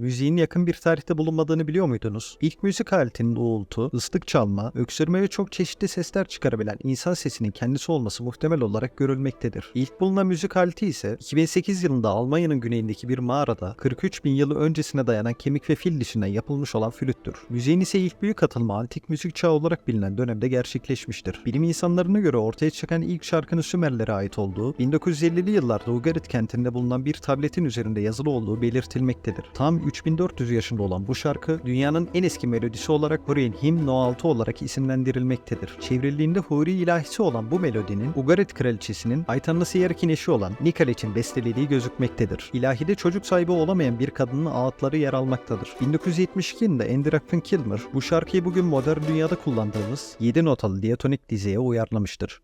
müziğin yakın bir tarihte bulunmadığını biliyor muydunuz? İlk müzik aletinin uğultu, ıslık çalma, öksürme ve çok çeşitli sesler çıkarabilen insan sesinin kendisi olması muhtemel olarak görülmektedir. İlk bulunan müzik aleti ise 2008 yılında Almanya'nın güneyindeki bir mağarada 43 bin yılı öncesine dayanan kemik ve fil dişinden yapılmış olan flüttür. Müziğin ise ilk büyük atılma antik müzik çağı olarak bilinen dönemde gerçekleşmiştir. Bilim insanlarına göre ortaya çıkan ilk şarkının Sümerlere ait olduğu, 1950'li yıllarda Ugarit kentinde bulunan bir tabletin üzerinde yazılı olduğu belirtilmektedir. Tam 3400 yaşında olan bu şarkı dünyanın en eski melodisi olarak Hurrian Hymn No 6 olarak isimlendirilmektedir. Çevrildiğinde Huri ilahisi olan bu melodinin Ugarit kraliçesinin Aytanlı Siyerkin eşi olan Nikal için bestelediği gözükmektedir. İlahide çocuk sahibi olamayan bir kadının ağıtları yer almaktadır. 1972 yılında Andy Ruffin Kilmer bu şarkıyı bugün modern dünyada kullandığımız 7 notalı diatonik dizeye uyarlamıştır.